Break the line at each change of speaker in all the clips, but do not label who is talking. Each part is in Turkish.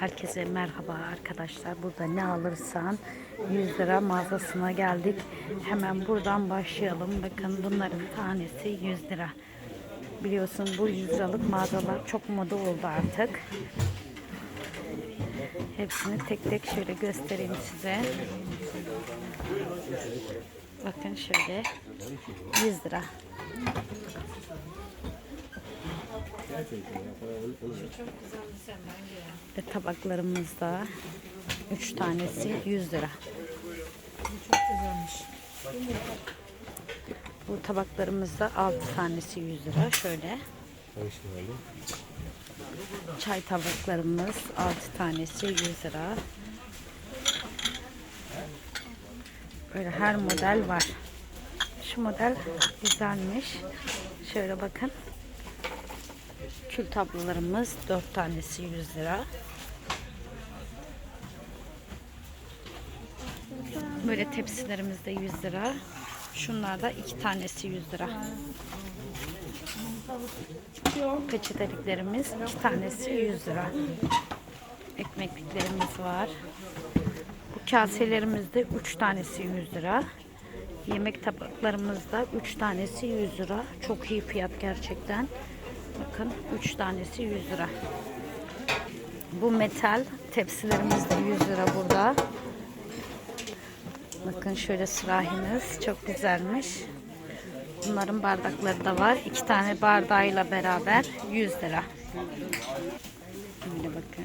Herkese merhaba arkadaşlar. Burada ne alırsan 100 lira mağazasına geldik. Hemen buradan başlayalım. Bakın bunların tanesi 100 lira. Biliyorsun bu 100 liralık mağazalar çok moda oldu artık. Hepsini tek tek şöyle göstereyim size. Bakın şöyle 100 lira. Ve tabaklarımızda 3 tanesi 100 lira.
Çok güzelmiş.
Bu tabaklarımızda 6 tanesi 100 lira. Şöyle. Çay tabaklarımız 6 tanesi 100 lira. Böyle her model var. Şu model güzelmiş. Şöyle bakın. Kül tablolarımız 4 tanesi 100 lira. Böyle tepsilerimiz de 100 lira. Şunlar da 2 tanesi 100 lira. Peçeteliklerimiz 2 tanesi 100 lira. Ekmekliklerimiz var. Bu kaselerimizde 3 tanesi 100 lira. Yemek tabaklarımızda 3 tanesi 100 lira. Çok iyi fiyat gerçekten. Bakın 3 tanesi 100 lira. Bu metal tepsilerimiz de 100 lira burada. Bakın şöyle sürahimiz çok güzelmiş. Bunların bardakları da var. İki tane bardağıyla beraber 100 lira. Böyle bakın.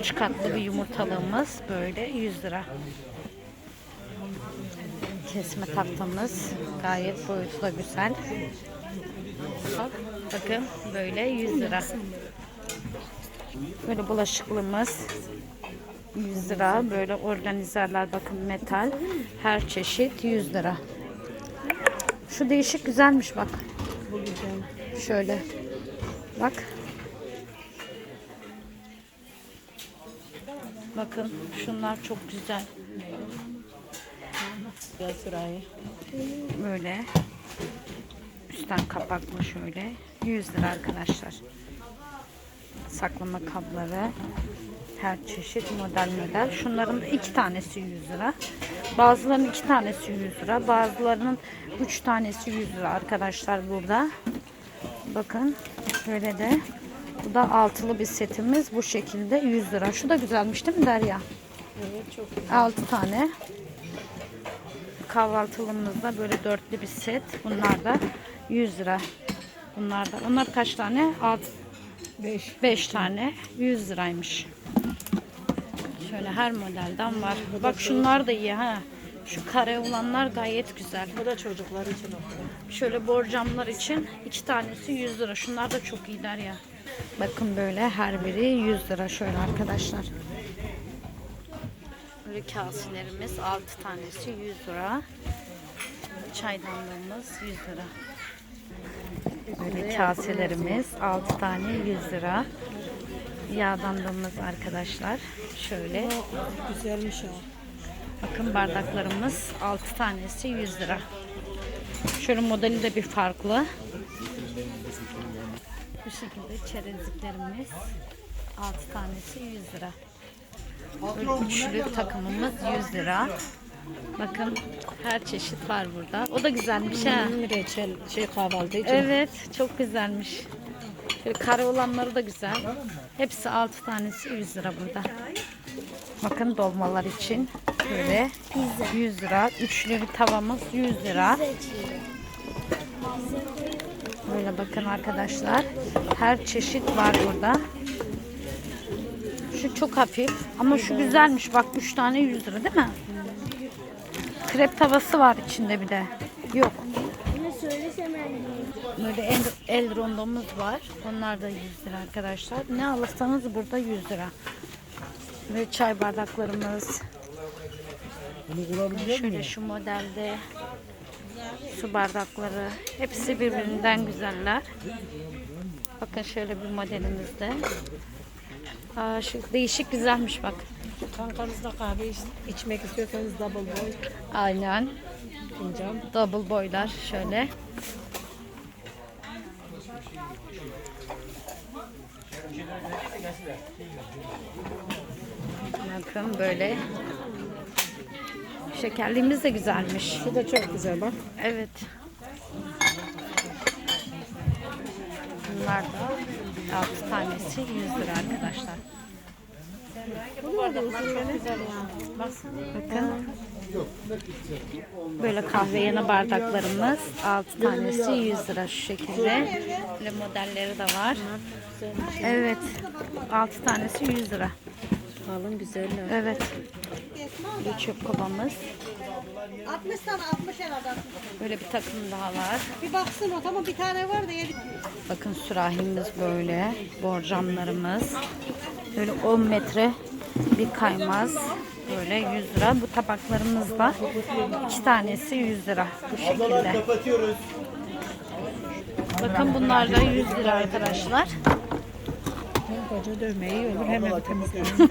Üç katlı bir yumurtalığımız böyle 100 lira. Kesme tahtamız gayet boyutu da güzel. Bak, bakın böyle 100 lira. Böyle bulaşıklığımız 100 lira. Böyle organizerler bakın metal. Her çeşit 100 lira. Şu değişik güzelmiş bak. Şöyle. Bak. Bakın şunlar çok güzel.
Güzel sürahi.
Böyle. Üstten kapaklı şöyle. 100 lira arkadaşlar. Saklama kabları. Her çeşit model model. Şunların iki tanesi 100 lira. Bazılarının iki tanesi 100 lira. Bazılarının üç tanesi 100 lira arkadaşlar burada. Bakın böyle de. Bu da altılı bir setimiz. Bu şekilde 100 lira. Şu da güzelmiş değil mi Derya?
Evet çok güzel.
6 tane. Kahvaltılığımızda böyle dörtlü bir set. Bunlar da 100 lira. Bunlar da. Onlar kaç tane? 6
5.
5 tane 100 liraymış. Şöyle her modelden var. Bak şunlar da iyi ha. Şu kare olanlar gayet güzel.
Bu da çocuklar için okula.
Şöyle borcamlar için iki tanesi 100 lira. Şunlar da çok iyiler ya. Bakın böyle her biri 100 lira şöyle arkadaşlar. Böyle kaselerimiz 6 tanesi 100 lira. Çaydanlığımız 100 lira. Böyle kaselerimiz 6 tane 100 lira. Yağdanlığımız arkadaşlar. Şöyle.
Güzelmiş o.
Bakın bardaklarımız 6 tanesi 100 lira. Şöyle modeli de bir farklı. Bu şekilde çerezliklerimiz 6 tanesi 100 lira. Böyle üçlü takımımız 100 lira. Bakın her çeşit var burada. O da güzelmiş ha.
Hmm, Reçel şey kahvaltı için.
Evet çok güzelmiş. Şöyle kare olanları da güzel. Hepsi 6 tanesi 100 lira burada. Bakın dolmalar için böyle 100 lira. Üçlü bir tavamız 100 lira. Böyle bakın arkadaşlar. Her çeşit var burada. Şu çok hafif ama şu güzelmiş. Bak 3 tane 100 lira değil mi? Krep tavası var içinde bir de. Yok. Böyle el, el rondomuz var. Onlar da 100 lira arkadaşlar. Ne alırsanız burada 100 lira. Ve çay bardaklarımız. Şöyle şu modelde su bardakları. Hepsi birbirinden güzeller. Bakın şöyle bir modelimizde. Aa, şu değişik güzelmiş bak.
Kankanızda kahve iç- içmek istiyorsanız double boy
Aynen.
fincan.
Double boylar şöyle. Bakın böyle. Şekerliğimiz de güzelmiş.
Bu da çok güzel bak.
Evet. Bunlar da 6 tanesi 100 lira arkadaşlar. Bakın. Böyle kahve yanı bardaklarımız 6 tanesi 100 lira şu şekilde. Böyle modelleri de var. Evet. 6 tanesi 100 lira.
Alın güzeller.
Evet. Bir çöp kovamız.
60 tane 60 herhalde. 60.
Böyle bir takım daha var.
Bir baksın o tamam bir tane var da yedik.
Bakın sürahimiz böyle. Borcamlarımız. Böyle 10 metre bir kaymaz. Böyle 100 lira. Bu tabaklarımız da iki tanesi 100 lira. Bu şekilde. Bakın bunlar da 100 lira arkadaşlar.
Hem koca dövmeyi iyi olur hem evi temizlenir.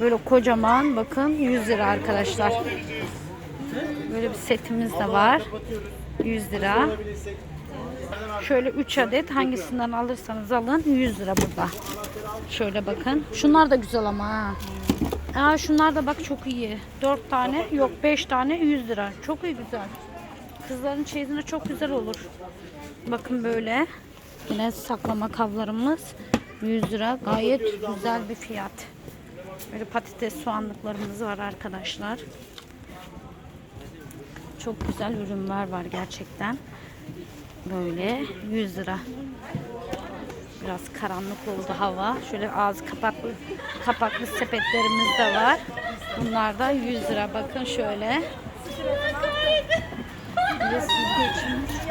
Böyle kocaman bakın 100 lira arkadaşlar. Böyle bir setimiz de var. 100 lira. Şöyle 3 adet hangisinden alırsanız alın 100 lira burada. Şöyle bakın. Şunlar da güzel ama ha. Aa, şunlar da bak çok iyi. 4 tane yok 5 tane 100 lira. Çok iyi güzel. Kızların çeyizine çok güzel olur. Bakın böyle. Yine saklama kablarımız 100 lira. Gayet güzel bir fiyat. Böyle patates soğanlıklarımız var arkadaşlar. Çok güzel ürünler var gerçekten. Böyle 100 lira. Biraz karanlık oldu hava. Şöyle ağzı kapaklı kapaklı sepetlerimiz de var. Bunlar da 100 lira. Bakın şöyle. Süzgeç içmiş.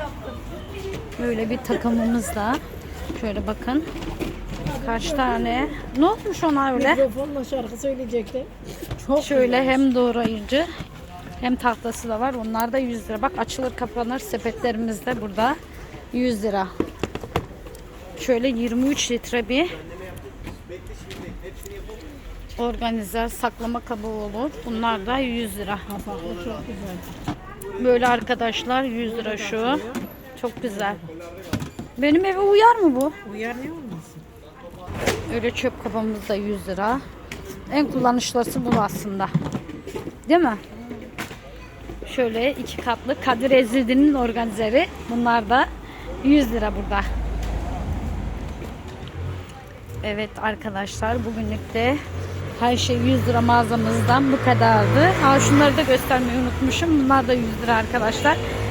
Böyle bir takımımız da. Şöyle bakın. Kaç tane? Ne olmuş ona öyle?
Mikrofonla şarkı söyleyecekti. Çok
Şöyle hem doğrayıcı hem tahtası da var. Onlar da 100 lira. Bak açılır kapanır sepetlerimiz de burada 100 lira. Şöyle 23 litre bir organizer saklama kabı olur. Bunlar da 100 lira. Böyle arkadaşlar 100 lira şu. Çok güzel. Benim eve uyar mı bu?
Uyar ne olmasın?
Öyle çöp kabımız da 100 lira. En kullanışlısı bu aslında. Değil mi? Şöyle iki katlı Kadir Ezildi'nin organizeri. Bunlar da 100 lira burada. Evet arkadaşlar bugünlük de her şey 100 lira mağazamızdan bu kadardı. Ha şunları da göstermeyi unutmuşum. Bunlar da 100 lira arkadaşlar.